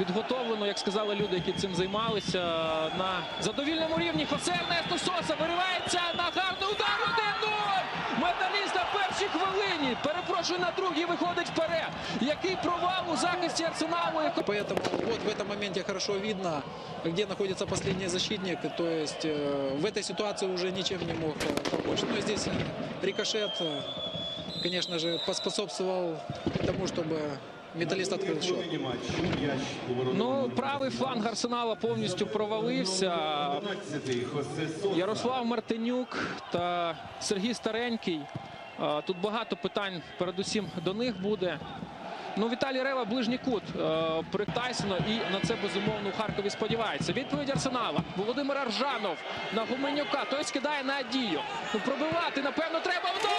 підготовлено, як сказали люди, які цим займалися, на задовільному рівні. Хосе Ернесто Соса виривається на гарний удар 1-0! Металіст на першій хвилині. Перепрошую, на другій виходить вперед. Який провал у захисті Арсеналу. яко- Поэтому вот в этом моменте хорошо видно, где находится последний защитник. То есть э, в этой ситуации уже ничем не мог э, помочь. Но здесь э, рикошет, э, конечно же, поспособствовал тому, чтобы металлист открыл счет. Ну, правий фланг Арсенала повністю провалився. Ярослав Мартинюк та Сергій Старенький. Тут багато питань, передусім до них буде. Ну, Віталій Рева ближній кут е, при Тайсона і на це безумовно у Харкові сподівається. Відповідь Арсенала. Володимир Аржанов на Гуменюка. Той скидає на Адію. Ну, пробивати, напевно, треба. Удар!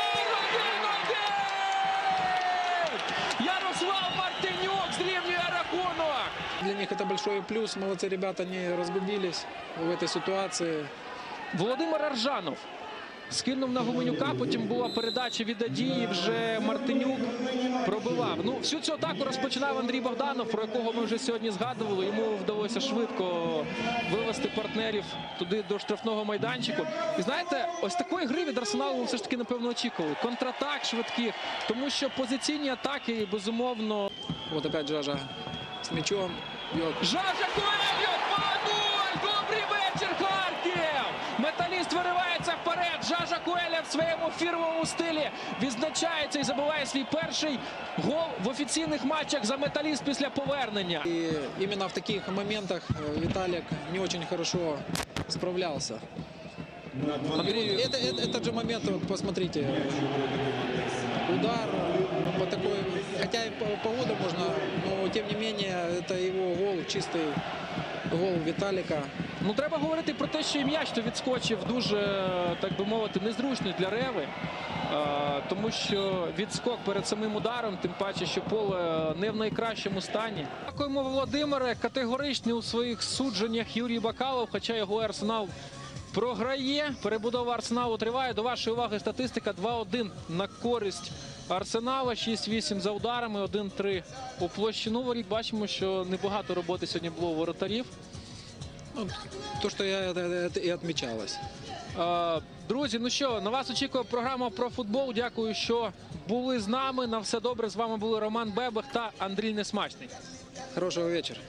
1-1! Ярослав Мартинюк зрівнює рахунок Для них это большой плюс. Молодцы ребята не разгубились в этой ситуации. Володимир Аржанов скинув на Гуменюка, потім була передача від Адії, вже Мартинюк пробивав. Ну, всю цю атаку розпочинав Андрій Богданов, про якого ми вже сьогодні згадували. Йому вдалося швидко вивести партнерів туди до штрафного майданчику. І знаєте, ось такої гри від Арсеналу ми все ж таки, напевно, очікували. Контратак швидких, тому що позиційні атаки, безумовно, Вот опять Жажа с мячом. бьет. Жажа Коель! 2-0! Добрий вечір, Харків! Металіст виривається вперед. Жажа Коеля в своєму фірмовому стилі відзначається і забиває свій перший гол в офіційних матчах за металіст після повернення. И именно в таких моментах э, Виталик не очень хорошо справлялся. Андрій, Это, это- этот же момент, вот посмотрите, удар по такой, хотя и по, по году можно, но тем не менее это его гол, чистый гол Виталика. Ну треба говорити про те, що і м'яч відскочив дуже, так би мовити, незручно для Реви. Е, Тому що відскок перед самим ударом, тим паче, що поле не в найкращому стані. Дякуємо, Володимире. Категоричний у своїх судженнях Юрій Бакалов, хоча його арсенал програє. Перебудова арсеналу триває. До вашої уваги статистика 2-1 на користь Арсенала, 6-8 за ударами, 1-3 у площину воріт. Бачимо, що небагато роботи сьогодні було у воротарів. Ну, то, что я, отмечалось. Е, Друзі, ну що, на вас очікує програма про футбол. Дякую, що були з нами. На все добре. З вами були Роман Бебех та Андрій Несмачний. Хорошего вечера.